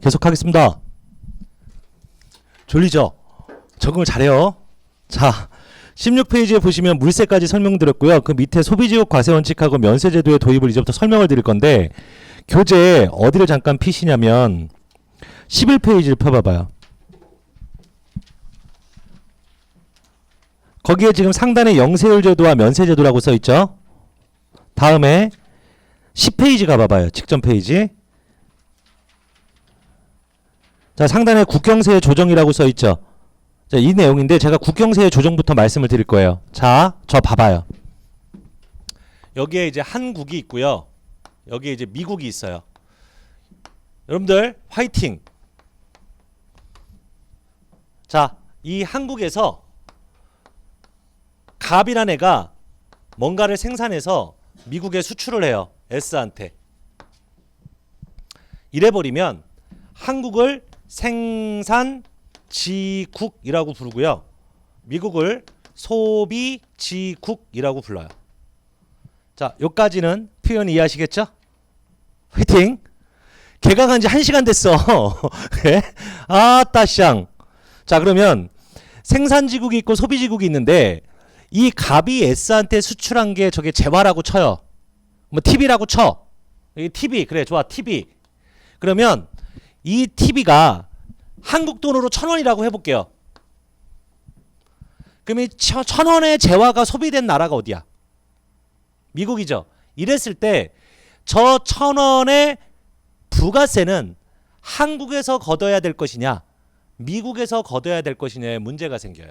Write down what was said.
계속하겠습니다. 졸리죠? 적응을 잘해요. 자, 16페이지에 보시면 물세까지 설명드렸고요. 그 밑에 소비지역 과세 원칙하고 면세제도의 도입을 이제부터 설명을 드릴 건데 교재 어디를 잠깐 피시냐면 11페이지를 펴봐봐요. 거기에 지금 상단에 영세율 제도와 면세 제도라고 써 있죠. 다음에 10페이지 가봐봐요. 직전 페이지. 자 상단에 국경세의 조정이라고 써 있죠. 자, 이 내용인데 제가 국경세의 조정부터 말씀을 드릴 거예요. 자, 저 봐봐요. 여기에 이제 한국이 있고요. 여기에 이제 미국이 있어요. 여러분들 화이팅. 자, 이 한국에서 갑이란 애가 뭔가를 생산해서 미국에 수출을 해요. S한테. 이래 버리면 한국을 생산 지국이라고 부르고요. 미국을 소비 지국이라고 불러요. 자, 여기까지는 표현 이해하시겠죠? 화이팅! 개강한 지 1시간 됐어. 예? 아따 쌍. 자, 그러면 생산지국이 있고 소비지국이 있는데 이 갑이 S한테 수출한 게 저게 재화라고 쳐요. 뭐 TV라고 쳐. 이 TV 그래 좋아 TV. 그러면 이 TV가 한국 돈으로 천 원이라고 해볼게요. 그럼 이천 원의 재화가 소비된 나라가 어디야? 미국이죠. 이랬을 때 저 천 원의 부가세는 한국에서 걷어야 될 것이냐, 미국에서 걷어야 될 것이냐에 문제가 생겨요.